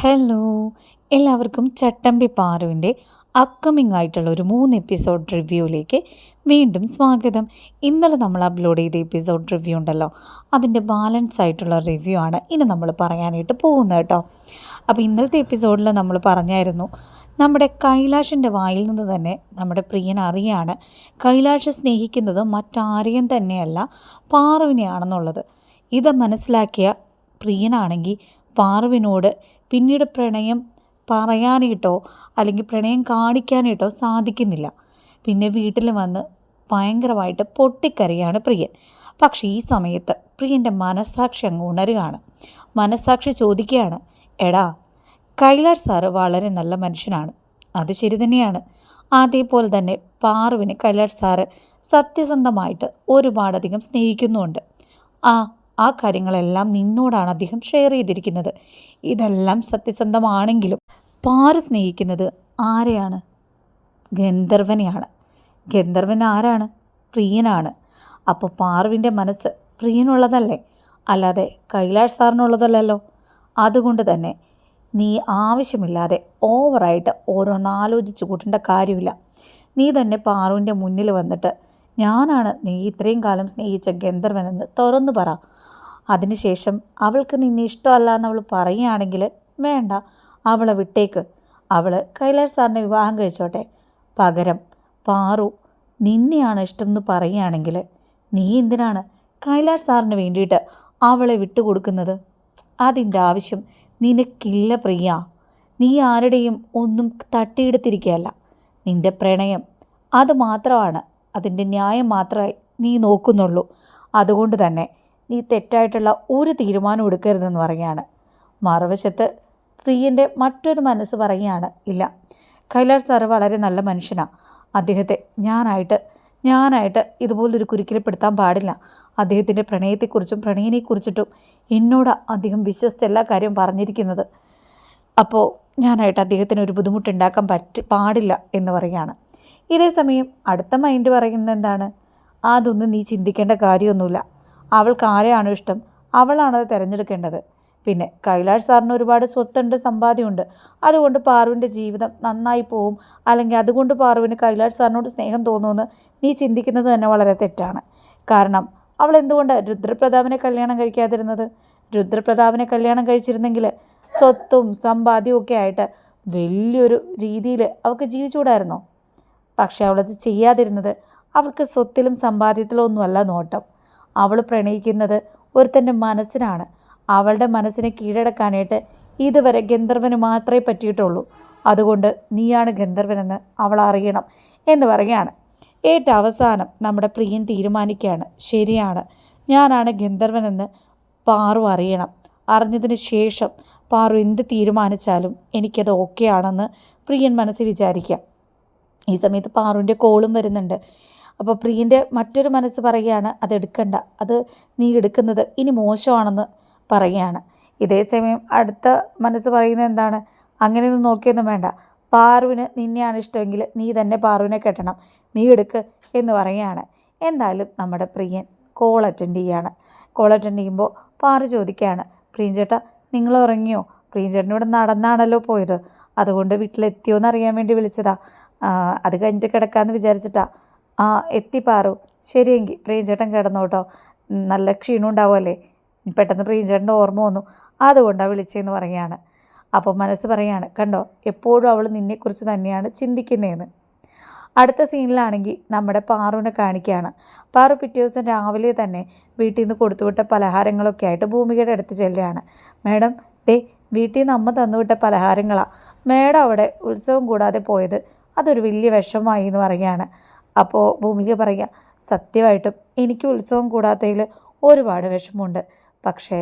Hello എല്ലാവർക്കും ചട്ടമ്പി പാറുവിന്റെ upcoming ആയിട്ടുള്ള ഒരു മൂന്ന് എപ്പിസോഡ് റിവ്യൂയിലേക്ക് വീണ്ടും സ്വാഗതം. ഇന്നലെ നമ്മൾ അപ്ലോഡ് ചെയ്ത എപ്പിസോഡ് റിവ്യൂ ഉണ്ടല്ലോ അതിന്റെ ബാലൻസ് ആയിട്ടുള്ള റിവ്യൂ ആണ് ഇനി നമ്മൾ പറയാനായിട്ട് പോകുന്നത് കേട്ടോ. അപ്പോൾ ഇന്നലത്തെ എപ്പിസോഡിൽ നമ്മൾ പറഞ്ഞായിരുന്നു നമ്മുടെ കൈലാഷിന്റെ വായിൽ നിന്ന് തന്നെ നമ്മുടെ പ്രിയൻ അറിയാണ് കൈലാഷ് സ്നേഹിക്കുന്നത് മറ്റാരെയും തന്നെയല്ല പാറുവിനെയാണെന്നുള്ളത്. ഇത് മനസ്സിലാക്കിയ പ്രിയനാണെങ്കിൽ പാറുവിനോട് പിന്നീട് പ്രണയം പറയാനായിട്ടോ അല്ലെങ്കിൽ പ്രണയം കാണിക്കാനായിട്ടോ സാധിക്കുന്നില്ല. പിന്നെ വീട്ടിൽ വന്ന് ഭയങ്കരമായിട്ട് പൊട്ടിക്കരയാണ് പ്രിയൻ. പക്ഷേ ഈ സമയത്ത് പ്രിയന്റെ മനസ്സാക്ഷി അങ്ങ് ഉണരുകയാണ്. മനസ്സാക്ഷി ചോദിക്കുകയാണ് എടാ കൈലാഷ് സാറ് വളരെ നല്ല മനുഷ്യനാണ്. അത് ശരി തന്നെയാണ്. അതേപോലെ തന്നെ പാറുവിനെ കൈലാഷ് സാറ് സത്യസന്ധമായിട്ട് ഒരുപാടധികം സ്നേഹിക്കുന്നുമുണ്ട്. ആ ആ കാര്യങ്ങളെല്ലാം നിന്നോടാണ് അദ്ദേഹം ഷെയർ ചെയ്തിരിക്കുന്നത്. ഇതെല്ലാം സത്യസന്ധമാണെങ്കിലും പാറു സ്നേഹിക്കുന്നത് ആരെയാണ്? ഗന്ധർവനെയാണ്. ഗന്ധർവൻ ആരാണ്? പ്രിയനാണ്. അപ്പോൾ പാറുവിന്റെ മനസ്സ് പ്രിയനുള്ളതല്ലേ? അല്ലാതെ കൈലാഷ് സാറിനുള്ളതല്ലല്ലോ? അതുകൊണ്ട് തന്നെ നീ ആവശ്യമില്ലാതെ ഓവറായിട്ട് ഓരോന്നാലോചിച്ച് കൂട്ടേണ്ട കാര്യമില്ല. നീ തന്നെ പാറുവിന്റെ മുന്നിൽ വന്നിട്ട് ഞാനാണ് നീ ഇത്രയും കാലം സ്നേഹിച്ച ഗന്ധർവനെന്ന് തുറന്നു പറ. അതിനുശേഷം അവൾക്ക് നിന്നെ ഇഷ്ടമല്ല എന്ന് അവൾ പറയുകയാണെങ്കിൽ വേണ്ട അവളെ വിട്ടേക്ക്. അവൾ കൈലാഷ് സാറിനെ വിവാഹം കഴിച്ചോട്ടെ. പകരം പാറു നിന്നെയാണ് ഇഷ്ടം എന്ന് പറയുകയാണെങ്കിൽ നീ എന്തിനാണ് കൈലാഷ് സാറിന് വേണ്ടിയിട്ട് അവളെ വിട്ടുകൊടുക്കുന്നത്? അതിന്റെ ആവശ്യം നിനക്കില്ല പ്രിയ. നീ ആരുടെയും ഒന്നും തട്ടിയെടുത്തിരിക്കുകയല്ല. നിന്റെ പ്രണയം അത് മാത്രമാണ്. അതിന്റെ ന്യായം മാത്രമേ നീ നോക്കുന്നുള്ളൂ. അതുകൊണ്ട് തന്നെ നീ തെറ്റായിട്ടുള്ള ഒരു തീരുമാനം എടുക്കരുതെന്ന് പറയുകയാണ്. മറുവശത്ത് സ്ത്രീയന്റെ മറ്റൊരു മനസ്സ് പറയുകയാണ് ഇല്ല. കൈലാഷ് സാറ് വളരെ നല്ല മനുഷ്യനാണ് അദ്ദേഹത്തെ ഞാനായിട്ട് ഞാനായിട്ട് ഇതുപോലൊരു കുരുക്കിൽപ്പെടുത്താൻ പാടില്ല. അദ്ദേഹത്തിന്റെ പ്രണയത്തെക്കുറിച്ചും പ്രണയിനെക്കുറിച്ചിട്ടും എന്നോട് അദ്ദേഹം വിശ്വസിച്ച എല്ലാ കാര്യം പറഞ്ഞിരിക്കുന്നത്. അപ്പോൾ ഞാനായിട്ട് അദ്ദേഹത്തിന് ഒരു ബുദ്ധിമുട്ടുണ്ടാക്കാൻ പറ്റ പാടില്ല എന്ന് പറയുകയാണ്. ഇതേസമയം അടുത്ത മൈൻഡ് പറയുന്നത് എന്താണ്? അതൊന്നും നീ ചിന്തിക്കേണ്ട കാര്യമൊന്നുമില്ല. അവൾക്ക് ആരെയാണോ ഇഷ്ടം അവളാണത് തിരഞ്ഞെടുക്കേണ്ടത്. പിന്നെ കൈലാഷ് സാറിന് ഒരുപാട് സ്വത്തുണ്ട് സമ്പാദ്യമുണ്ട്. അതുകൊണ്ട് പാറുവിന്റെ ജീവിതം നന്നായി പോവും. അല്ലെങ്കിൽ അതുകൊണ്ട് പാറുവിന് കൈലാഷ് സാറിനോട് സ്നേഹം തോന്നുമെന്ന് നീ ചിന്തിക്കുന്നത് തന്നെ വളരെ തെറ്റാണ്. കാരണം അവൾ എന്തുകൊണ്ട് രുദ്രപ്രതാപിനെ കല്യാണം കഴിക്കാതിരുന്നത്? രുദ്രപ്രതാപിനെ കല്യാണം കഴിച്ചിരുന്നെങ്കിൽ സ്വത്തും സമ്പാദ്യവും ഒക്കെ ആയിട്ട് വലിയൊരു രീതിയിൽ അവൾക്ക് ജീവിച്ചുകൂടായിരുന്നോ? പക്ഷെ അവളത് ചെയ്യാതിരുന്നത് അവൾക്ക് സ്വത്തിലും സമ്പാദ്യത്തിലും ഒന്നുമല്ല നോട്ടം. അവൾ പ്രണയിക്കുന്നത് ഒരുത്തന്റെ മനസ്സിനാണ്. അവളുടെ മനസ്സിനെ കീഴടക്കാനായിട്ട് ഇതുവരെ ഗന്ധർവന് മാത്രമേ പറ്റിയിട്ടുള്ളൂ. അതുകൊണ്ട് നീയാണ് ഗന്ധർവനെന്ന് അവൾ അറിയണം എന്ന് പറയുകയാണ്. ഏറ്റവും അവസാനം നമ്മുടെ പ്രിയൻ തീരുമാനിക്കുകയാണ്. ശരിയാണ്. ഞാനാണ് ഗന്ധർവനെന്ന് പാറു അറിയണം. അറിഞ്ഞതിന് ശേഷം പാറു എന്ത് തീരുമാനിച്ചാലും എനിക്കത് ഓക്കെ ആണെന്ന് പ്രിയൻ മനസ്സിൽ വിചാരിക്കാം. ഈ സമയത്ത് പാറുവിന്റെ കോളും വരുന്നുണ്ട്. അപ്പോൾ പ്രിയന്റെ മറ്റൊരു മനസ്സ് പറയുകയാണ് അത് എടുക്കണ്ട. അത് നീ എടുക്കുന്നത് ഇനി മോശമാണെന്ന് പറയുകയാണ്. ഇതേ സമയം അടുത്ത മനസ്സ് പറയുന്നത് എന്താണ്? അങ്ങനെയൊന്നും നോക്കിയൊന്നും വേണ്ട. പാറുവിന് നിന്നെയാണ് ഇഷ്ടമെങ്കിൽ നീ തന്നെ പാറുവിനെ കെട്ടണം. നീ എടുക്ക് എന്ന് പറയുകയാണ്. എന്തായാലും നമ്മുടെ പ്രിയൻ കോൾ അറ്റൻഡ് ചെയ്യാണ്. കോൾ അറ്റൻഡ് ചെയ്യുമ്പോൾ പാറു ചോദിക്കുകയാണ് പ്രിയൻ ചേട്ടാ നിങ്ങൾ ഉറങ്ങിയോ പ്രീചേട്ടൻ ചേട്ടൻ ഇവിടെ നടന്നാണല്ലോ പോയത്. അതുകൊണ്ട് വീട്ടിലെത്തിയോ എന്ന് അറിയാൻ വേണ്ടി വിളിച്ചതാ. അത് കഴിഞ്ഞിട്ട് കിടക്കാമെന്ന് വിചാരിച്ചിട്ടാ. ആ എത്തി പാറു. ശരിയെങ്കിൽ പ്രിയഞ്ചേട്ടൻ കിടന്നു കേട്ടോ നല്ല ക്ഷീണം ഉണ്ടാവുമല്ലേ? പെട്ടെന്ന് പ്രിയഞ്ചേട്ടന്റെ ഓർമ്മ വന്നു. അതുകൊണ്ടാണ് വിളിച്ചതെന്ന് പറയുകയാണ് അപ്പോൾ മനസ്സ് പറയാണ് കണ്ടോ എപ്പോഴും അവൾ നിന്നെക്കുറിച്ച് തന്നെയാണ് ചിന്തിക്കുന്നതെന്ന് അടുത്ത സീനിലാണെങ്കിൽ നമ്മുടെ പാറുവിനെ കാണിക്കുകയാണ്. പാറു പിറ്റേ ദിവസം രാവിലെ തന്നെ വീട്ടിൽ നിന്ന് കൊടുത്തുവിട്ട പലഹാരങ്ങളൊക്കെ ആയിട്ട് ഭൂമികയുടെ അടുത്ത് ചെല്ലുകയാണ്. മാഡം ദേ വീട്ടിൽ നിന്ന് അമ്മ തന്നുവിട്ട പലഹാരങ്ങളാണ് മേഡം അവിടെ ഉത്സവം കൂടാതെ പോയത് അതൊരു വലിയ വിഷമമായി എന്ന് പറയുകയാണ്. അപ്പോൾ ഭൂമിക പറയുക സത്യമായിട്ടും എനിക്ക് ഉത്സവം കൂടാത്തതിൽ ഒരുപാട് വിഷമമുണ്ട്. പക്ഷേ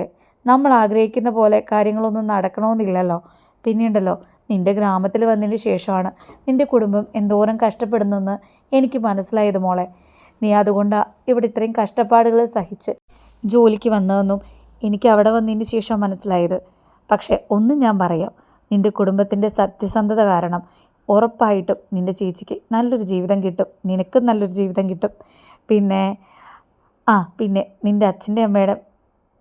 നമ്മൾ ആഗ്രഹിക്കുന്ന പോലെ കാര്യങ്ങളൊന്നും നടക്കണമെന്നില്ലല്ലോ. പിന്നെയുണ്ടല്ലോ നിന്റെ ഗ്രാമത്തിൽ വന്നതിന് ശേഷമാണ് നിന്റെ കുടുംബം എന്തോരം കഷ്ടപ്പെടുന്നെന്ന് എനിക്ക് മനസ്സിലായത് മോളെ. നീ അതുകൊണ്ടാണ് ഇവിടെ ഇത്രയും കഷ്ടപ്പാടുകൾ സഹിച്ച് ജോലിക്ക് വന്നതെന്നും എനിക്ക് അവിടെ വന്നതിന് ശേഷം മനസ്സിലായത്. പക്ഷേ ഒന്നും ഞാൻ പറയാം നിന്റെ കുടുംബത്തിന്റെ സത്യസന്ധത കാരണം ഉറപ്പായിട്ടും നിന്റെ ചേച്ചിക്ക് നല്ലൊരു ജീവിതം കിട്ടും നിനക്കും നല്ലൊരു ജീവിതം കിട്ടും. പിന്നെ ആ പിന്നെ നിന്റെ അച്ഛന്റെ അമ്മയുടെ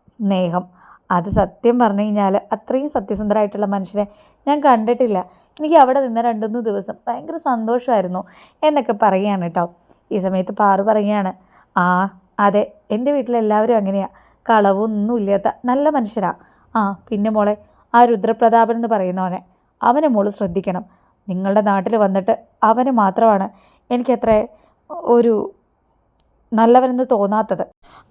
സ്നേഹം അത് സത്യം പറഞ്ഞു കഴിഞ്ഞാൽ അത്രയും സത്യസന്ധരായിട്ടുള്ള മനുഷ്യരെ ഞാൻ കണ്ടിട്ടില്ല. എനിക്ക് അവിടെ നിന്ന് രണ്ടുമൂന്ന് ദിവസം ഭയങ്കര സന്തോഷമായിരുന്നു എന്നൊക്കെ പറയുകയാണ് കേട്ടോ. ഈ സമയത്ത് പാറു പറയുകയാണ് ആ അതെ എന്റെ വീട്ടിലെല്ലാവരും അങ്ങനെയാണ് കളവൊന്നും ഇല്ലാത്ത നല്ല മനുഷ്യരാ. ആ പിന്നെ മോളെ ആ രുദ്രപ്രതാപൻ എന്ന് പറയുന്നവനെ അവനെ. മോൾ ശ്രദ്ധിക്കണം. നിങ്ങളുടെ നാട്ടിൽ വന്നിട്ട് അവന് മാത്രമാണ് എനിക്കത്ര ഒരു നല്ലവനെന്ന് തോന്നാത്തത്.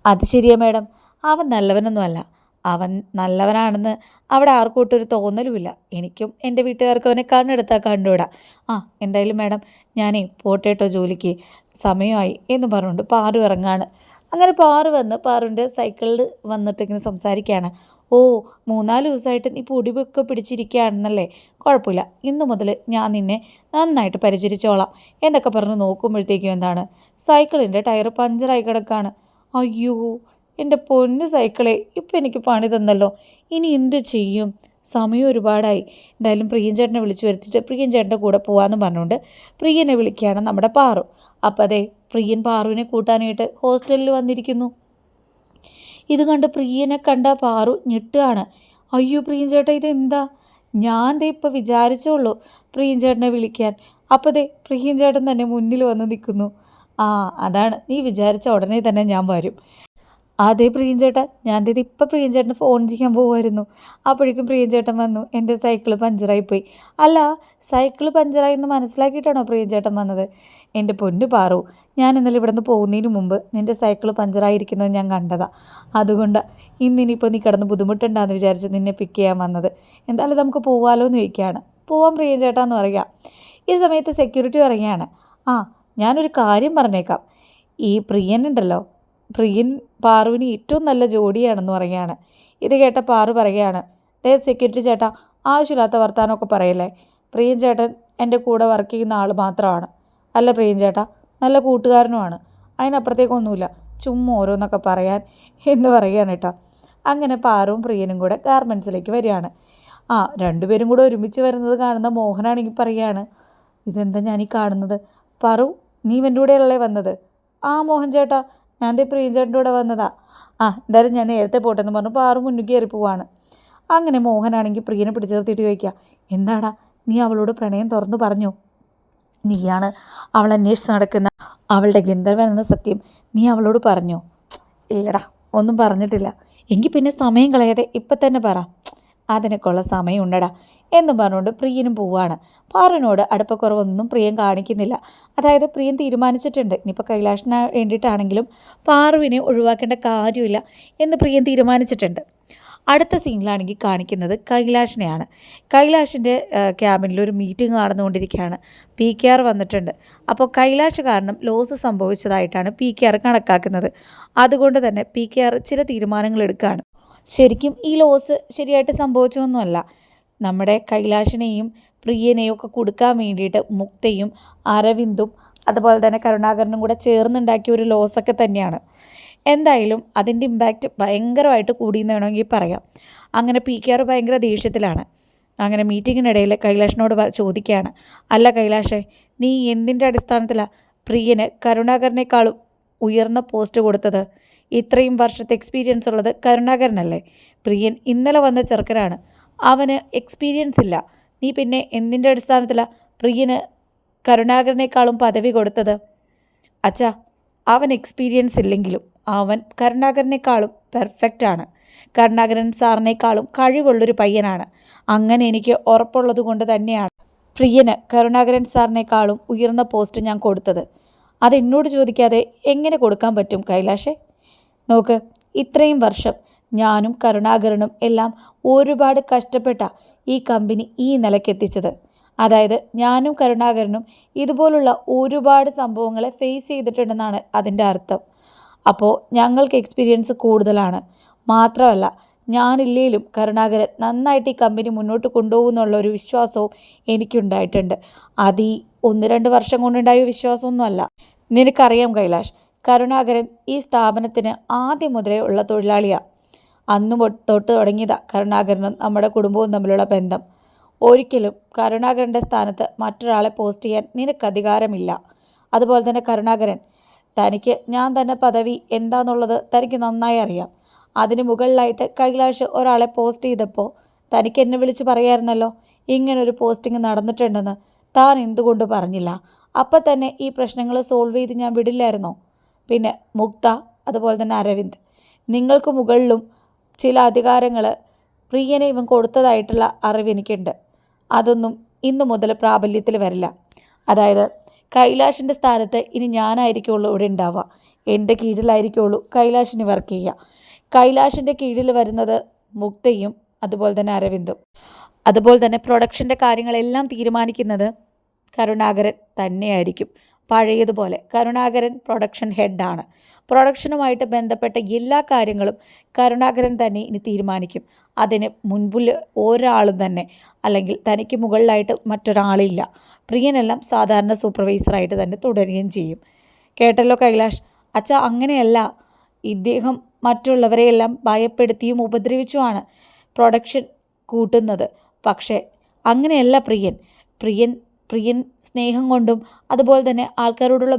അത് ശരിയാ മേഡം. അവൻ നല്ലവനൊന്നുമല്ല. അവൻ നല്ലവനാണെന്ന് അവിടെ ആർക്കും ഒരു തോന്നലുമില്ല. എനിക്കും എന്റെ വീട്ടുകാർക്കും അവനെ കണ്ണെടുത്താൽ കണ്ടുവിടാം. ആ എന്തായാലും മാഡം ഞാനേ പോട്ടേട്ടോ ജോലിക്ക്. സമയമായി എന്ന് പറഞ്ഞുകൊണ്ട് പാറു ഇറങ്ങാണ്. അങ്ങനെ പാറു വന്ന് പാറുവിന്റെ സൈക്കിളിൽ വന്നിട്ട് ഇങ്ങനെ സംസാരിക്കുകയാണ്. ഓ മൂന്നാൽ ദിവസമായിട്ട് നീ പൊടിപൊക്കെ പിടിച്ചിരിക്കുകയാണെന്നല്ലേ? കുഴപ്പമില്ല. ഇന്ന് മുതൽ ഞാൻ നിന്നെ നന്നായിട്ട് പരിചരിച്ചോളാം. എന്നൊക്കെ പറഞ്ഞ് നോക്കുമ്പോഴത്തേക്കും എന്താണ്? സൈക്കിളിന്റെ ടയർ പഞ്ചറായി കിടക്കാണ് അയ്യോ എന്റെ പൊന്ന് സൈക്കിളെ ഇപ്പം എനിക്ക് പണി തന്നല്ലോ. ഇനി എന്ത് ചെയ്യും? സമയം ഒരുപാടായി. എന്തായാലും പ്രിയൻ ചേട്ടനെ വിളിച്ചു വരുത്തിയിട്ട് പ്രിയൻ ചേട്ടന്റെ കൂടെ പോകാമെന്ന് പറഞ്ഞുകൊണ്ട് പ്രിയനെ വിളിക്കുകയാണ് നമ്മുടെ പാറു. അപ്പം അതെ പ്രിയൻ പാറുവിനെ കൂട്ടാനായിട്ട് ഹോസ്റ്റലിൽ വന്നിരിക്കുന്നു. ഇത് കണ്ട് പ്രിയനെ കണ്ട പാറു ഞെട്ടുകയാണ്. അയ്യോ പ്രിയൻ ചേട്ടാ ഇതെന്താ? ഞാൻ ദേ ഇപ്പം വിചാരിച്ചോളൂ പ്രിയൻ ചേട്ടനെ വിളിക്കാൻ. അപ്പോൾ ദേ പ്രിയൻ ചേട്ടൻ തന്നെ മുന്നിൽ വന്ന് നിൽക്കുന്നു. ആ അതാണ്. നീ വിചാരിച്ച ഉടനെ തന്നെ ഞാൻ വരും. അതേ പ്രിയഞ്ചേട്ടാ ഞാൻ ഇത് ഇപ്പം പ്രിയഞ്ചേട്ടന് ഫോൺ ചെയ്യാൻ പോകുമായിരുന്നു അപ്പോഴേക്കും പ്രിയഞ്ചേട്ടൻ വന്നു. എന്റെ സൈക്കിൾ പഞ്ചറായിപ്പോയി. അല്ല സൈക്കിൾ പഞ്ചറായി എന്ന് മനസ്സിലാക്കിയിട്ടാണോ പ്രിയഞ്ചേട്ടൻ വന്നത്? എന്റെ പൊന്നു പാറു ഞാൻ ഇന്നലെ ഇവിടെ നിന്ന് പോകുന്നതിന് മുമ്പ് നിന്റെ സൈക്കിൾ പഞ്ചറായിരിക്കുന്നത് ഞാൻ കണ്ടതാ. അതുകൊണ്ട് ഇന്നിനിപ്പോൾ നീ കിടന്ന് ബുദ്ധിമുട്ടുണ്ടാന്ന് വിചാരിച്ച് നിന്നെ പിക്ക് ചെയ്യാൻ വന്നത്. എന്തായാലും നമുക്ക് പോവാലോ എന്ന് ചോദിക്കുകയാണ്. പോവാൻ പ്രിയഞ്ചേട്ടാ എന്ന് പറയുക ഈ സമയത്ത് സെക്യൂരിറ്റി പറയുകയാണ് ആ ഞാനൊരു കാര്യം പറഞ്ഞേക്കാം. ഈ പ്രിയനുണ്ടല്ലോ പ്രിയൻ പാറുവിന് ഏറ്റവും നല്ല ജോഡിയാണെന്ന് പറയുകയാണ്. ഇത് കേട്ട പാറു പറയുകയാണ് ദേ സെക്യൂരിറ്റി ചേട്ടാ ആവശ്യമില്ലാത്ത വർത്തമാനമൊക്കെ പറയല്ലേ? പ്രിയൻ ചേട്ടൻ എന്റെ കൂടെ വർക്ക് ചെയ്യുന്ന ആൾ മാത്രമാണ്. അല്ല പ്രിയൻ ചേട്ടാ നല്ല കൂട്ടുകാരനുമാണ്. അതിനപ്പുറത്തേക്കൊന്നുമില്ല. ചുമ്മാ ഓരോന്നൊക്കെ പറയാൻ എന്ന് പറയുകയാണ് കേട്ടോ. അങ്ങനെ പാറുവും പ്രിയനും കൂടെ ഗാർമെൻസിലേക്ക് വരികയാണ്. ആ രണ്ടുപേരും കൂടെ ഒരുമിച്ച് വരുന്നത് കാണുന്ന മോഹനാണെങ്കിൽ പറയുകയാണ് ഇതെന്താ ഞാൻ ഈ കാണുന്നത്? പറു നീ എന്റെ കൂടെയല്ലേ വന്നത്? ആ മോഹൻ ചേട്ടാ ഞാൻ ദേ പ്രിയഞ്ചേട്ടന്റെ കൂടെ വന്നതാ. ആ എന്തായാലും ഞാൻ നേരത്തെ പോട്ടെന്ന് പറഞ്ഞു പാറു മുന്നിൽ കയറി പോവാണ്. അങ്ങനെ മോഹനാണെങ്കിൽ പ്രിയനെ പിടിച്ചു നിർത്തിയിട്ട് ചോദിക്കുക എന്താടാ നീ അവളോട് പ്രണയം തുറന്നു പറഞ്ഞു? നീയാണ് അവൾ അന്വേഷിച്ച് നടക്കുന്ന അവളുടെ ഗന്ധർവൻ എന്ന സത്യം നീ അവളോട് പറഞ്ഞോ? ഇല്ലടാ ഒന്നും പറഞ്ഞിട്ടില്ല. എങ്കിൽ പിന്നെ സമയം കളയാതെ ഇപ്പം തന്നെ പറ. അതിനൊക്കെയുള്ള സമയം ഉണ്ടടാ എന്നും പറഞ്ഞുകൊണ്ട് പ്രിയനും പോവാണ് പാറുവിനോട് അടുപ്പക്കുറവൊന്നും പ്രിയൻ കാണിക്കുന്നില്ല. അതായത് പ്രിയൻ തീരുമാനിച്ചിട്ടുണ്ട്. ഇനിയിപ്പോൾ കൈലാഷിന് വേണ്ടിയിട്ടാണെങ്കിലും പാറുവിനെ ഒഴിവാക്കേണ്ട കാര്യമില്ല എന്ന് പ്രിയൻ തീരുമാനിച്ചിട്ടുണ്ട്. അടുത്ത സീനിലാണെങ്കിൽ കാണിക്കുന്നത് കൈലാഷിനെയാണ്. കൈലാഷിന്റെ ക്യാബിനിൽ ഒരു മീറ്റിംഗ് നടന്നുകൊണ്ടിരിക്കുകയാണ്. പി കെ ആർ വന്നിട്ടുണ്ട്. അപ്പോൾ കൈലാഷ് കാരണം ലോസ് സംഭവിച്ചതായിട്ടാണ് പി കെ ആർ കണക്കാക്കുന്നത്. അതുകൊണ്ട് തന്നെ പി കെ ആർ ചില തീരുമാനങ്ങൾ എടുക്കുകയാണ്. ശരിക്കും ഈ ലോസ് ശരിയായിട്ട് സംഭവിച്ചൊന്നുമല്ല നമ്മുടെ കൈലാഷിനെയും പ്രിയനെയും ഒക്കെ കൊടുക്കാൻ വേണ്ടിയിട്ട് മുക്തയും അരവിന്ദും അതുപോലെ തന്നെ കരുണാകരനും കൂടെ ചേർന്നുണ്ടാക്കിയ ഒരു ലോസൊക്കെ തന്നെയാണ്. എന്തായാലും അതിന്റെ ഇമ്പാക്റ്റ് ഭയങ്കരമായിട്ട് കൂടിയെന്ന് വേണമെങ്കിൽ പറയാം. അങ്ങനെ പി കെ ആർ ഭയങ്കര ദേഷ്യത്തിലാണ്. അങ്ങനെ മീറ്റിങ്ങിനിടയിൽ കൈലാഷിനോട് ചോദിക്കുകയാണ്. അല്ല കൈലാഷേ നീ എന്തിന്റെ അടിസ്ഥാനത്തിലാണ് പ്രിയന് കരുണാകരനേക്കാളും ഉയർന്ന പോസ്റ്റ് കൊടുത്തത്? ഇത്രയും വർഷത്തെ എക്സ്പീരിയൻസ് ഉള്ളത് കരുണാകരനല്ലേ? പ്രിയൻ ഇന്നലെ വന്ന ചെറുക്കനാണ്. അവന് എക്സ്പീരിയൻസ് ഇല്ല. നീ പിന്നെ എന്തിന്റെ അടിസ്ഥാനത്തിലാണ് പ്രിയന് കരുണാകരനേക്കാളും പദവി കൊടുത്തത്? അച്ഛാ അവൻ എക്സ്പീരിയൻസ് ഇല്ലെങ്കിലും അവൻ കരുണാകരനേക്കാളും പെർഫെക്റ്റ് ആണ്. കരുണാകരൻ സാറിനേക്കാളും കഴിവുള്ളൊരു പയ്യനാണ്. അങ്ങനെ എനിക്ക് ഉറപ്പുള്ളത് കൊണ്ട് തന്നെയാണ് പ്രിയന് കരുണാകരൻ സാറിനേക്കാളും ഉയർന്ന പോസ്റ്റ് ഞാൻ കൊടുത്തത്. അതെന്നോട് ചോദിക്കാതെ എങ്ങനെ കൊടുക്കാൻ പറ്റും കൈലാഷേ? നോക്ക് ഇത്രയും വർഷം ഞാനും കരുണാകരനും എല്ലാം ഒരുപാട് കഷ്ടപ്പെട്ട ഈ കമ്പനി ഈ നിലക്കെത്തിച്ചത് അതായത് ഞാനും കരുണാകരനും ഇതുപോലുള്ള ഒരുപാട് സംഭവങ്ങളെ ഫേസ് ചെയ്തിട്ടുണ്ടെന്നാണ് അതിന്റെ അർത്ഥം. അപ്പോൾ ഞങ്ങൾക്ക് എക്സ്പീരിയൻസ് കൂടുതലാണ്. മാത്രമല്ല ഞാനില്ലേലും കരുണാകരൻ നന്നായിട്ട് ഈ കമ്പനി മുന്നോട്ട് കൊണ്ടുപോകുമെന്നുള്ള ഒരു വിശ്വാസവും എനിക്കുണ്ടായിട്ടുണ്ട്. അത് ഈ ഒന്ന് രണ്ട് വർഷം കൊണ്ടുണ്ടായ വിശ്വാസമൊന്നുമല്ല. നിനക്കറിയാം കൈലാഷ് കരുണാകരൻ ഈ സ്ഥാപനത്തിന് ആദ്യം മുതലേ ഉള്ള തൊഴിലാളിയാണ് അന്ന് തൊട്ട് തുടങ്ങിയതാ കരുണാകരനും നമ്മുടെ കുടുംബവും തമ്മിലുള്ള ബന്ധം. ഒരിക്കലും കരുണാകരന്റെ സ്ഥാനത്ത് മറ്റൊരാളെ പോസ്റ്റ് ചെയ്യാൻ നിനക്ക് അധികാരമില്ല അതുപോലെ തന്നെ കരുണാകരൻ തനിക്ക് ഞാൻ തന്നെ പദവി എന്താണെന്നുള്ളത് തനിക്ക് നന്നായി അറിയാം. അതിന് മുകളിലായിട്ട് കൈലാഷ് ഒരാളെ പോസ്റ്റ് ചെയ്തപ്പോൾ തനിക്ക് എന്നെ വിളിച്ച് പറയായിരുന്നല്ലോ ഇങ്ങനൊരു പോസ്റ്റിംഗ് നടന്നിട്ടുണ്ടെന്ന്. താൻ എന്തുകൊണ്ട് പറഞ്ഞില്ല? അപ്പം തന്നെ ഈ പ്രശ്നങ്ങൾ സോൾവ് ചെയ്ത് ഞാൻ വിടില്ലായിരുന്നോ? പിന്നെ മുക്ത അതുപോലെ തന്നെ അരവിന്ദ്. നിങ്ങൾക്ക് മുകളിലും ചില അധികാരങ്ങൾ പ്രിയനെ ഇവൻ കൊടുത്തതായിട്ടുള്ള അറിവ് എനിക്കുണ്ട്. അതൊന്നും ഇന്നു മുതൽ പ്രാബല്യത്തിൽ വരില്ല. അതായത് കൈലാഷിന്റെ സ്ഥാനത്ത് ഇനി ഞാനായിരിക്കുള്ളൂ ഇവിടെ ഉണ്ടാവുക. എന്റെ കീഴിലായിരിക്കുള്ളൂ കൈലാഷിന് വർക്ക് ചെയ്യുക. കൈലാഷിന്റെ കീഴിൽ വരുന്നത് മുക്തയും അതുപോലെ തന്നെ അരവിന്ദും. അതുപോലെ തന്നെ പ്രൊഡക്ഷന്റെ കാര്യങ്ങളെല്ലാം തീരുമാനിക്കുന്നത് കരുണാകരൻ തന്നെയായിരിക്കും. പഴയതുപോലെ കരുണാകരൻ പ്രൊഡക്ഷൻ ഹെഡാണ് പ്രൊഡക്ഷനുമായിട്ട് ബന്ധപ്പെട്ട എല്ലാ കാര്യങ്ങളും കരുണാകരൻ തന്നെ ഇനി തീരുമാനിക്കും. അതിന് മുൻപിൽ ഒരാളും തന്നെ അല്ലെങ്കിൽ തനിക്ക് മുകളിലായിട്ട് മറ്റൊരാളില്ല. പ്രിയനെല്ലാം സാധാരണ സൂപ്പർവൈസറായിട്ട് തന്നെ തുടരുകയും ചെയ്യും. കേട്ടല്ലോ കൈലാഷ്? അച്ഛ അങ്ങനെയല്ല. ഇദ്ദേഹം മറ്റുള്ളവരെയെല്ലാം ഭയപ്പെടുത്തിയും ഉപദ്രവിച്ചുമാണ് പ്രൊഡക്ഷൻ കൂട്ടുന്നത്. പക്ഷേ അങ്ങനെയല്ല പ്രിയൻ. പ്രിയൻ പ്രിയൻ സ്നേഹം കൊണ്ടും അതുപോലെ തന്നെ ആൾക്കാരോടുള്ള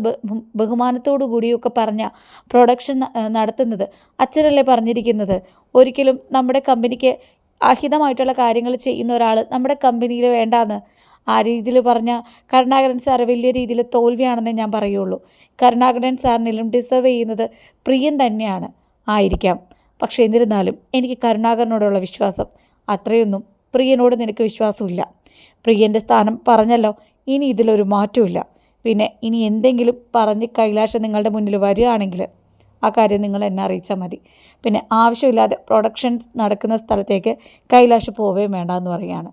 ബഹുമാനത്തോടു കൂടിയൊക്കെ പറഞ്ഞ പ്രൊഡക്ഷൻ നടത്തുന്നത് അച്ഛനല്ലേ പറഞ്ഞിരിക്കുന്നത്. ഒരിക്കലും നമ്മുടെ കമ്പനിക്ക് അഹിതമായിട്ടുള്ള കാര്യങ്ങൾ ചെയ്യുന്ന ഒരാൾ നമ്മുടെ കമ്പനിയിൽ വേണ്ടാന്ന് ആ രീതിയിൽ പറഞ്ഞ കരുണാകരൻ സാർ വലിയ രീതിയിൽ തോൽവിയാണെന്നേ ഞാൻ പറയുള്ളൂ. കരുണാകരൻ സാറിനെല്ലാം ഡിസർവ് ചെയ്യുന്നത് പ്രിയൻ തന്നെയാണ് ആയിരിക്കാം. പക്ഷേ എന്നിരുന്നാലും എനിക്ക് കരുണാകരനോടുള്ള വിശ്വാസം അത്രയൊന്നും പ്രിയനോട് നിനക്ക് വിശ്വാസമില്ല. പ്രിയന്റെ സ്ഥാനം പറഞ്ഞല്ലോ ഇനി ഇതിലൊരു മാറ്റമില്ല പിന്നെ ഇനി എന്തെങ്കിലും പറഞ്ഞ് കൈലാഷം നിങ്ങളുടെ മുന്നിൽ വരികയാണെങ്കിൽ ആ കാര്യം നിങ്ങൾ എന്നെ അറിയിച്ചാൽ മതി. പിന്നെ ആവശ്യമില്ലാതെ പ്രൊഡക്ഷൻ നടക്കുന്ന സ്ഥലത്തേക്ക് കൈലാഷ് പോവുകയും വേണ്ട എന്ന് പറയുകയാണ്.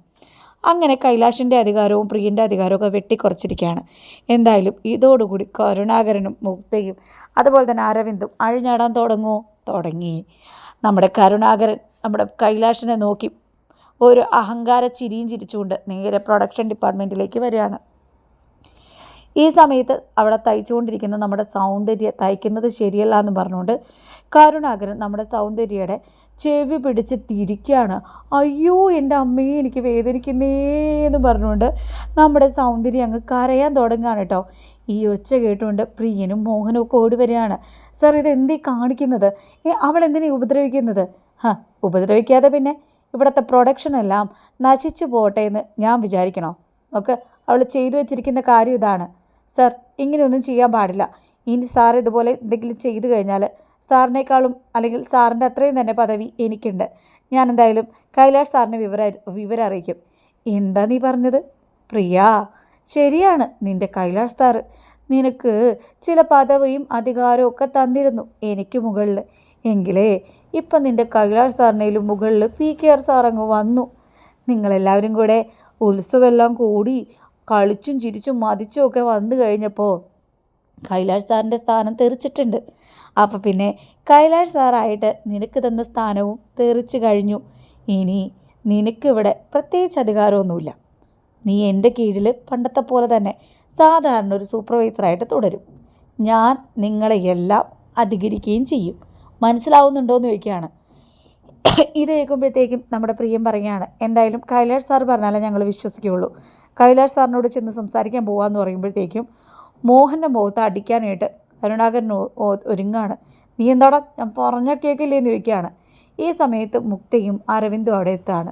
അങ്ങനെ കൈലാഷിന്റെ അധികാരവും പ്രിയന്റെ അധികാരവും ഒക്കെ വെട്ടിക്കുറച്ചിരിക്കുകയാണ്. എന്തായാലും ഇതോടുകൂടി കരുണാകരനും മുക്തയും അതുപോലെ തന്നെ അരവിന്ദും അഴിഞ്ഞാടാൻ തുടങ്ങുമോ? തുടങ്ങി. നമ്മുടെ കരുണാകരൻ നമ്മുടെ കൈലാഷിനെ നോക്കി ഒരു അഹങ്കാര ചിരിയും ചിരിച്ചുകൊണ്ട് നേരെ പ്രൊഡക്ഷൻ ഡിപ്പാർട്ട്മെന്റിലേക്ക് വരികയാണ്. ഈ സമയത്ത് അവിടെ തയ്ച്ചുകൊണ്ടിരിക്കുന്ന നമ്മുടെ സൗന്ദര്യ തയ്ക്കുന്നത് ശരിയല്ല എന്ന് പറഞ്ഞുകൊണ്ട് കരുണാകരൻ നമ്മുടെ സൗന്ദര്യയുടെ ചെവി പിടിച്ച് തിരിക്കുകയാണ്. അയ്യോ എന്റെ അമ്മയെ എനിക്ക് വേദനിക്കുന്നേ എന്ന് പറഞ്ഞുകൊണ്ട് നമ്മുടെ സൗന്ദര്യം അങ്ങ് കരയാൻ തുടങ്ങുകയാണ് കേട്ടോ. ഈ ഒച്ച കേട്ടുകൊണ്ട് പ്രിയനും മോഹനും ഒക്കെ ഓടി വരികയാണ്. സാർ ഇത് എന്തേ കാണിക്കുന്നത് അവൾ എന്തിനാ ഉപദ്രവിക്കുന്നത്? ഹ ഉപദ്രവിക്കാതെ പിന്നെ ഇവിടുത്തെ പ്രൊഡക്ഷനെല്ലാം നശിച്ചു പോട്ടെ എന്ന് ഞാൻ വിചാരിക്കണോ? ഒക്കെ അവൾ ചെയ്തു വെച്ചിരിക്കുന്ന കാര്യം ഇതാണ്. സർ ഇങ്ങനെയൊന്നും ചെയ്യാൻ പാടില്ല. ഇനി സാർ ഇതുപോലെ എന്തെങ്കിലും ചെയ്തു കഴിഞ്ഞാൽ സാറിനേക്കാളും അല്ലെങ്കിൽ സാറിന്റെ അത്രയും തന്നെ പദവി എനിക്കുണ്ട്. ഞാൻ എന്തായാലും കൈലാഷ് സാറിനെ വിവര വിവരം അറിയിക്കും. എന്താ നീ പറഞ്ഞത്? പ്രിയ ശരിയാണ് നിന്റെ കൈലാഷ് സാറ്. നിനക്ക് ചില പദവിയും അധികാരവും ഒക്കെ തന്നിരുന്നു എനിക്ക് മുകളിൽ എങ്കിലേ ഇപ്പം നിന്റെ കൈലാഷ് സാറിനേലും മുകളിൽ പി കെ ആർ സാർ അങ്ങ് വന്നു. നിങ്ങളെല്ലാവരും കൂടെ ഉത്സവമെല്ലാം കൂടി കളിച്ചും ചിരിച്ചും മതിച്ചും ഒക്കെ വന്നു കഴിഞ്ഞപ്പോൾ കൈലാഷ് സാറിന്റെ സ്ഥാനം തെറിച്ചിട്ടുണ്ട്. അപ്പോൾ പിന്നെ കൈലാഷ് സാറായിട്ട് നിനക്ക് തന്ന സ്ഥാനവും തെറിച്ച് കഴിഞ്ഞു. ഇനി നിനക്കിവിടെ പ്രത്യേകിച്ച് അധികാരമൊന്നുമില്ല. നീ എന്റെ കീഴിൽ പണ്ടത്തെ പോലെ തന്നെ സാധാരണ ഒരു സൂപ്പർവൈസറായിട്ട് തുടരും. ഞാൻ നിങ്ങളെയെല്ലാം അധികരിക്കുകയും ചെയ്യും. മനസ്സിലാവുന്നുണ്ടോ എന്ന് ചോദിക്കുകയാണ്. ഇത് കേൾക്കുമ്പോഴത്തേക്കും നമ്മുടെ പ്രിയം പറയുകയാണ് എന്തായാലും കൈലാഷ് സാർ പറഞ്ഞാലേ ഞങ്ങൾ വിശ്വസിക്കുകയുള്ളൂ. കൈലാഷ് സാറിനോട് ചെന്ന് സംസാരിക്കാൻ പോകാമെന്ന് പറയുമ്പോഴത്തേക്കും മോഹന്റെ മുഖത്ത് അടിക്കാനായിട്ട് കരുണാകരൻ ഒരുങ്ങാണ് നീ എന്താടാ ഞാൻ പറഞ്ഞ കേൾക്കില്ലേ എന്ന് ചോദിക്കുകയാണ്. ഈ സമയത്ത് മുക്തയും അരവിന്ദും അവിടെ എത്താണ്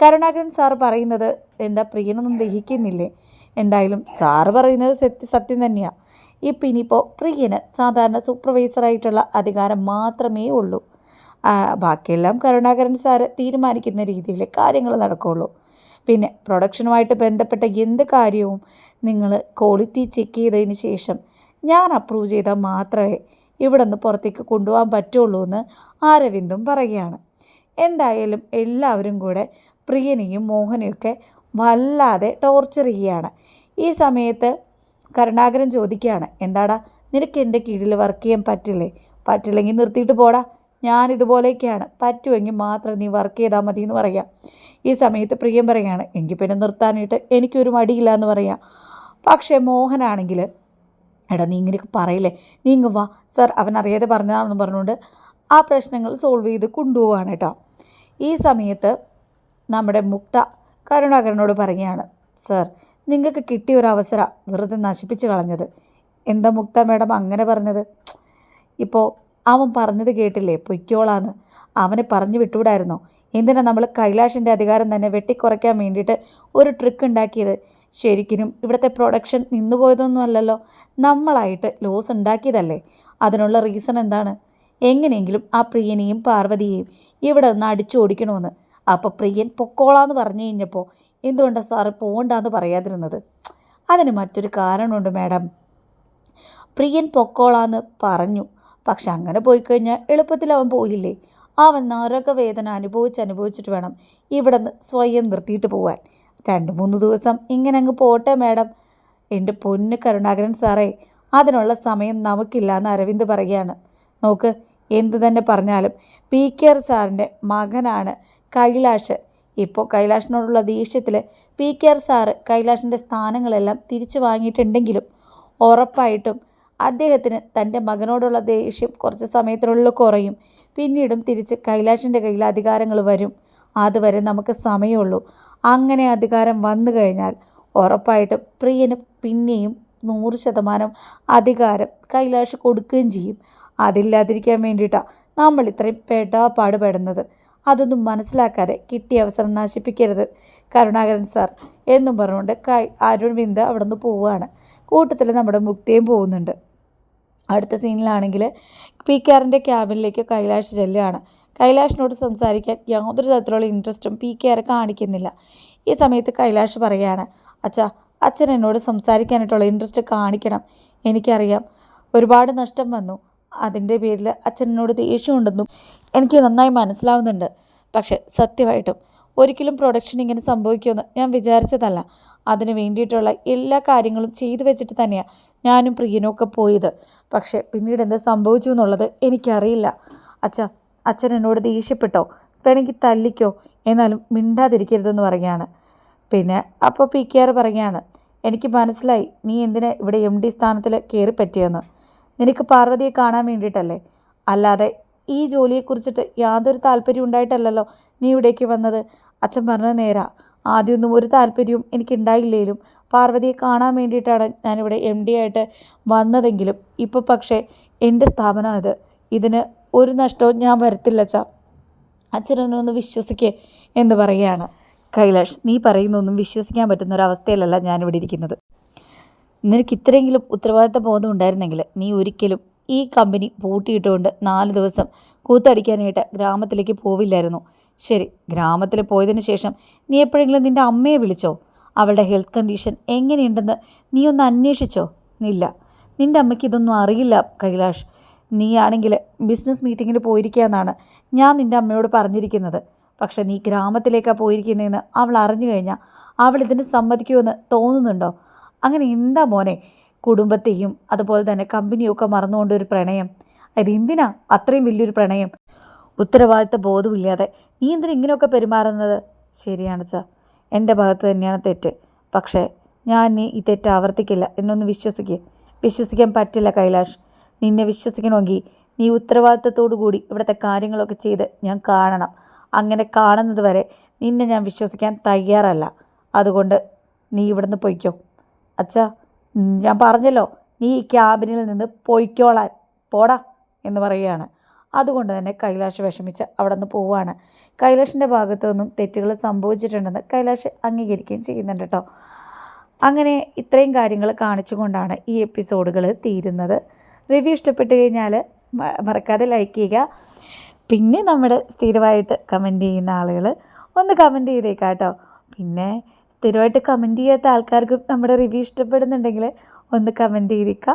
കരുണാകരൻ സാർ പറയുന്നത് എന്താ പ്രിയനൊന്നും ദഹിക്കുന്നില്ലേ? എന്തായാലും സാറ് പറയുന്നത് സത്യ സത്യം തന്നെയാണ് ഇപ്പം ഇനിയിപ്പോൾ പ്രിയന് സാധാരണ സൂപ്പർവൈസറായിട്ടുള്ള അധികാരം മാത്രമേ ഉള്ളൂ. ബാക്കിയെല്ലാം കരുണാകരൻ സാറ് തീരുമാനിക്കുന്ന രീതിയിൽ കാര്യങ്ങൾ നടക്കുകയുള്ളൂ പിന്നെ പ്രൊഡക്ഷനുമായിട്ട് ബന്ധപ്പെട്ട എന്ത് കാര്യവും നിങ്ങൾ ക്വാളിറ്റി ചെക്ക് ചെയ്തതിന് ശേഷം ഞാൻ അപ്രൂവ് ചെയ്താൽ മാത്രമേ ഇവിടെ നിന്ന് പുറത്തേക്ക് കൊണ്ടുപോകാൻ പറ്റുള്ളൂ എന്ന് അരവിന്ദും പറയുകയാണ്. എന്തായാലും എല്ലാവരും കൂടെ പ്രിയനെയും മോഹനെയൊക്കെ വല്ലാതെ ടോർച്ചർ ചെയ്യുകയാണ്. ഈ സമയത്ത് കരുണാകരൻ ചോദിക്കുകയാണ് എന്താടാ നിനക്ക് എന്റെ കീഴിൽ വർക്ക് ചെയ്യാൻ പറ്റില്ലേ? പറ്റില്ലെങ്കിൽ നിർത്തിയിട്ട് പോടാ. ഞാൻ ഇതുപോലെയൊക്കെയാണ്. പറ്റുമെങ്കിൽ മാത്രം നീ വർക്ക് ചെയ്താൽ മതി എന്ന് പറയാം. ഈ സമയത്ത് പ്രിയം പറയുകയാണ് എങ്കിൽ പിന്നെ നിർത്താനായിട്ട് എനിക്കൊരു മടിയില്ല എന്ന് പറയാം. പക്ഷേ മോഹനാണെങ്കിൽ എടാ നീ ഇങ്ങനെയൊക്കെ പറയില്ലേ? നീ ഇങ്ങ് വാ. സർ അവൻ അറിയാതെ പറഞ്ഞതാണെന്ന് പറഞ്ഞുകൊണ്ട് ആ പ്രശ്നങ്ങൾ സോൾവ് ചെയ്ത് കൊണ്ടുപോവാണ് കേട്ടോ. ഈ സമയത്ത് നമ്മുടെ മുക്ത കരുണാകരനോട് പറയുകയാണ് സർ നിങ്ങൾക്ക് കിട്ടിയ ഒരു അവസരം വെറുതെ നശിപ്പിച്ച് കളഞ്ഞത്. എന്താ മുക്ത മേഡം അങ്ങനെ പറഞ്ഞത്? ഇപ്പോൾ അവൻ പറഞ്ഞത് കേട്ടില്ലേ? പൊയ്ക്കോളാന്ന്. അവനെ പറഞ്ഞു വിട്ടുവിടായിരുന്നോ. എന്തിനാ നമ്മൾ കൈലാഷിന്റെ അധികാരം തന്നെ വെട്ടിക്കുറയ്ക്കാൻ വേണ്ടിയിട്ട് ഒരു ട്രിക്ക് ഉണ്ടാക്കിയത്? ശരിക്കും ഇവിടുത്തെ പ്രൊഡക്ഷൻ നിന്നുപോയതൊന്നും അല്ലല്ലോ നമ്മളായിട്ട് ലോസ് ഉണ്ടാക്കിയതല്ലേ? അതിനുള്ള റീസൺ എന്താണ്? എങ്ങനെയെങ്കിലും ആ പ്രിയനെയും പാർവതിയെയും ഇവിടെ നിന്ന് അടിച്ചു ഓടിക്കണമെന്ന് അപ്പോൾ പ്രിയൻ പൊക്കോളാന്ന് പറഞ്ഞു കഴിഞ്ഞപ്പോൾ എന്തുകൊണ്ടാണ് സാറ് പോകണ്ടെന്ന് പറയാതിരുന്നത്? അതിന് മറ്റൊരു കാരണമുണ്ട് മാഡം. പ്രിയൻ പൊക്കോളാന്ന് പറഞ്ഞു. പക്ഷെ അങ്ങനെ പോയി കഴിഞ്ഞാൽ എളുപ്പത്തിൽ അവൻ പോയില്ലേ? അവൻ നരകവേദന അനുഭവിച്ച് അനുഭവിച്ചിട്ട് വേണം ഇവിടെ നിന്ന് സ്വയം നിർത്തിയിട്ട് പോവാൻ. രണ്ട് മൂന്ന് ദിവസം ഇങ്ങനെ അങ്ങ് പോട്ടെ മാഡം. എന്റെ പൊന്ന് കരുണാകരൻ സാറേ അതിനുള്ള സമയം നമുക്കില്ല എന്ന് അരവിന്ദ് പറയുകയാണ്. നോക്ക് എന്തു തന്നെ പറഞ്ഞാലും പി കെ ആർ സാറിന്റെ മകനാണ് കൈലാഷ്. ഇപ്പോൾ കൈലാഷിനോടുള്ള ദേഷ്യത്തിൽ പി കെ ആർ സാറ് കൈലാഷിന്റെ സ്ഥാനങ്ങളെല്ലാം തിരിച്ചു വാങ്ങിയിട്ടുണ്ടെങ്കിലും ഉറപ്പായിട്ടും അദ്ദേഹത്തിന് തന്റെ മകനോടുള്ള ദേഷ്യം കുറച്ച് സമയത്തിനുള്ളിൽ കുറയും. പിന്നീടും തിരിച്ച് കൈലാഷിന്റെ കയ്യിൽ അധികാരങ്ങൾ വരും. അതുവരെ നമുക്ക് സമയമുള്ളൂ. അങ്ങനെ അധികാരം വന്നു കഴിഞ്ഞാൽ ഉറപ്പായിട്ടും പ്രിയന് പിന്നെയും നൂറ് ശതമാനം അധികാരം കൈലാഷ് കൊടുക്കുകയും ചെയ്യും. അതില്ലാതിരിക്കാൻ വേണ്ടിയിട്ടാണ് നമ്മൾ ഇത്രയും പെടാപ്പാട് പെടുന്നത് അതൊന്നും മനസ്സിലാക്കാതെ കിട്ടിയ അവസരം നശിപ്പിക്കരുത്. കരുണാകരൻ സാർ എന്നും പറഞ്ഞുകൊണ്ട് കൈ അരുൺവിന്ദ് അവിടെ നിന്ന് പോവുകയാണ്. കൂട്ടത്തിൽ നമ്മുടെ മുക്തിയും പോകുന്നുണ്ട്. അടുത്ത സീനിലാണെങ്കിൽ പി കെ ആറിന്റെ ക്യാബിനിലേക്ക് കൈലാഷ് ചെല്ലുകയാണ്. കൈലാഷിനോട് സംസാരിക്കാൻ യാതൊരു തരത്തിലുള്ള ഇൻട്രസ്റ്റും പി കെ ആർ കാണിക്കുന്നില്ല. ഈ സമയത്ത് കൈലാഷ് പറയുകയാണ് അച്ഛാ അച്ഛൻ എന്നോട് സംസാരിക്കാനായിട്ടുള്ള ഇൻട്രസ്റ്റ് കാണിക്കണം. എനിക്കറിയാം ഒരുപാട് നഷ്ടം വന്നു. അതിന്റെ പേരിൽ അച്ഛനോട് ദേഷ്യമുണ്ടെന്നും എനിക്ക് നന്നായി മനസ്സിലാവുന്നുണ്ട്. പക്ഷെ സത്യമായിട്ടും ഒരിക്കലും പ്രൊഡക്ഷൻ ഇങ്ങനെ സംഭവിക്കുമെന്ന് ഞാൻ വിചാരിച്ചതല്ല. അതിന് വേണ്ടിയിട്ടുള്ള എല്ലാ കാര്യങ്ങളും ചെയ്തു വെച്ചിട്ട് തന്നെയാണ് ഞാനും പ്രിയനൊക്കെ പോയത്. പക്ഷെ പിന്നീട് എന്ത് സംഭവിച്ചു എന്നുള്ളത് എനിക്കറിയില്ല. അച്ഛ അച്ഛൻ എന്നോട് ദേഷ്യപ്പെട്ടോ? വേണമെങ്കിൽ തല്ലിക്കോ? എന്നാലും മിണ്ടാതിരിക്കരുതെന്ന് പറയുകയാണ്. പിന്നെ അപ്പോൾ പി കെ ആർ പറയുകയാണ് എനിക്ക് മനസ്സിലായി നീ എന്തിനാ ഇവിടെ എം ഡി സ്ഥാനത്തിൽ കയറി പറ്റിയെന്ന് നിനക്ക് പാർവതിയെ കാണാൻ വേണ്ടിയിട്ടല്ലേ? അല്ലാതെ ഈ ജോലിയെക്കുറിച്ചിട്ട് യാതൊരു താല്പര്യം ഉണ്ടായിട്ടല്ലല്ലോ നീ ഇവിടേക്ക് വന്നത്. അച്ഛൻ പറഞ്ഞത് നേരാ. ആദ്യമൊന്നും ഒരു താല്പര്യവും എനിക്കുണ്ടായില്ലേലും പാർവതിയെ കാണാൻ വേണ്ടിയിട്ടാണ് ഞാനിവിടെ എം ഡി ആയിട്ട് വന്നതെങ്കിലും ഇപ്പോൾ പക്ഷേ എന്റെ സ്ഥാപനം അത്. ഇതിന് ഒരു നഷ്ടവും ഞാൻ വരത്തില്ല അച്ഛാ അച്ഛനൊന്നൊന്ന് വിശ്വസിക്കേ എന്ന് പറയുകയാണ്. കൈലാഷ് നീ പറയുന്നൊന്നും വിശ്വസിക്കാൻ പറ്റുന്ന ഒരു അവസ്ഥയിലല്ല ഞാനിവിടെ ഇരിക്കുന്നത്. നിനക്ക് ഇത്രയെങ്കിലും ഉത്തരവാദിത്ത ബോധം ഉണ്ടായിരുന്നെങ്കിൽ നീ ഒരിക്കലും ഈ കമ്പനി പൂട്ടിയിട്ടുകൊണ്ട് നാല് ദിവസം കൂത്തടിക്കാനായിട്ട് ഗ്രാമത്തിലേക്ക് പോവില്ലായിരുന്നു. ശരി ഗ്രാമത്തിൽ പോയതിന് ശേഷം നീ എപ്പോഴെങ്കിലും നിന്റെ അമ്മയെ വിളിച്ചോ? അവളുടെ ഹെൽത്ത് കണ്ടീഷൻ എങ്ങനെയുണ്ടെന്ന് നീ ഒന്ന് അന്വേഷിച്ചോ? ഇല്ല. നിന്റെ അമ്മയ്ക്ക് ഇതൊന്നും അറിയില്ല കൈലാഷ്. നീയാണെങ്കിൽ ബിസിനസ് മീറ്റിങ്ങിന് പോയിരിക്കുകയെന്നാണ് ഞാൻ നിന്റെ അമ്മയോട് പറഞ്ഞിരിക്കുന്നത്. പക്ഷേ നീ ഗ്രാമത്തിലേക്കാണ് പോയിരിക്കുന്നതെന്ന് അവൾ അറിഞ്ഞു കഴിഞ്ഞാൽ അവൾ ഇതിന് സമ്മതിക്കുമെന്ന് തോന്നുന്നുണ്ടോ? അങ്ങനെ എന്താ മോനെ കുടുംബത്തെയും അതുപോലെ തന്നെ കമ്പനിയൊക്കെ മറന്നുകൊണ്ട് ഒരു പ്രണയം. അത് എന്തിനാ അത്രയും വലിയൊരു പ്രണയം? ഉത്തരവാദിത്ത ബോധമില്ലാതെ നീ എന്തിനാ ഇങ്ങനെയൊക്കെ പെരുമാറുന്നത്? ശരിയാണ് ചാ എന്റെ ഭാഗത്ത് തന്നെയാണ് തെറ്റ്. പക്ഷേ ഞാൻ നീ ഈ തെറ്റ് ആവർത്തിക്കില്ല. എന്നൊന്ന് വിശ്വസിക്കുക വിശ്വസിക്കാൻ പറ്റില്ല കൈലാഷ്. നിന്നെ വിശ്വസിക്കണമെങ്കിൽ നീ ഉത്തരവാദിത്തത്തോടു കൂടി ഇവിടുത്തെ കാര്യങ്ങളൊക്കെ ചെയ്ത് ഞാൻ കാണണം. അങ്ങനെ കാണുന്നത് വരെ നിന്നെ ഞാൻ വിശ്വസിക്കാൻ തയ്യാറല്ല. അതുകൊണ്ട് നീ ഇവിടുന്ന് പൊയ്ക്കോ. അച്ഛാ ഞാൻ പറഞ്ഞല്ലോ നീ ഈ ക്യാബിനിൽ നിന്ന് പൊയ്ക്കോളാൻ പോടാ എന്ന് പറയുകയാണ്. അതുകൊണ്ട് തന്നെ കൈലാഷ് വിഷമിച്ച് അവിടെ നിന്ന് പോവുകയാണ്. കൈലാഷിന്റെ ഭാഗത്തു നിന്നും തെറ്റുകൾ സംഭവിച്ചിട്ടുണ്ടെന്ന് കൈലാഷ് അംഗീകരിക്കുകയും ചെയ്യുന്നുണ്ട് കേട്ടോ. അങ്ങനെ ഇത്രയും കാര്യങ്ങൾ കാണിച്ചുകൊണ്ടാണ് ഈ എപ്പിസോഡുകൾ തീരുന്നത്. റിവ്യൂ ഇഷ്ടപ്പെട്ട് കഴിഞ്ഞാൽ മറക്കാതെ ലൈക്ക് ചെയ്യുക. പിന്നെ നമ്മുടെ സ്ഥിരമായിട്ട് കമന്റ് ചെയ്യുന്ന ആളുകൾ ഒന്ന് കമന്റ് ചെയ്തേക്കാം കേട്ടോ പിന്നെ സ്ഥിരമായിട്ട് കമന്റ് ചെയ്യാത്ത ആൾക്കാർക്കും നമ്മുടെ റിവ്യൂ ഇഷ്ടപ്പെടുന്നുണ്ടെങ്കിൽ ഒന്ന് കമന്റ് ചെയ്തിരിക്കുക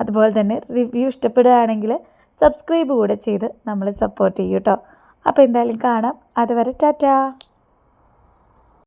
അതുപോലെ തന്നെ റിവ്യൂ ഇഷ്ടപ്പെടുകയാണെങ്കിൽ സബ്സ്ക്രൈബ് കൂടെ ചെയ്ത് നമ്മളെ സപ്പോർട്ട് ചെയ്യൂട്ടോ കേട്ടോ അപ്പോൾ എന്തായാലും കാണാം. അതുവരെ ടാറ്റാ.